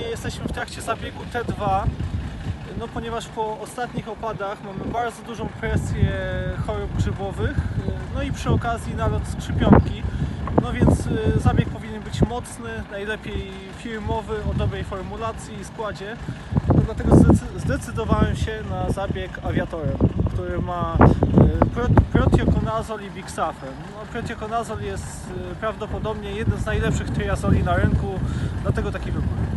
Jesteśmy w trakcie zabiegu T2, no ponieważ po ostatnich opadach mamy bardzo dużą presję chorób grzybowych, no i przy okazji nalot skrzypionki, no więc y, zabieg powinien być mocny, najlepiej firmowy, o dobrej formulacji i składzie, no dlatego zdecydowałem się na zabieg awiatorem, który ma y, protiokonazol i bixafen. No, protiokonazol jest y, prawdopodobnie jednym z najlepszych triazoli na rynku, dlatego taki wybór.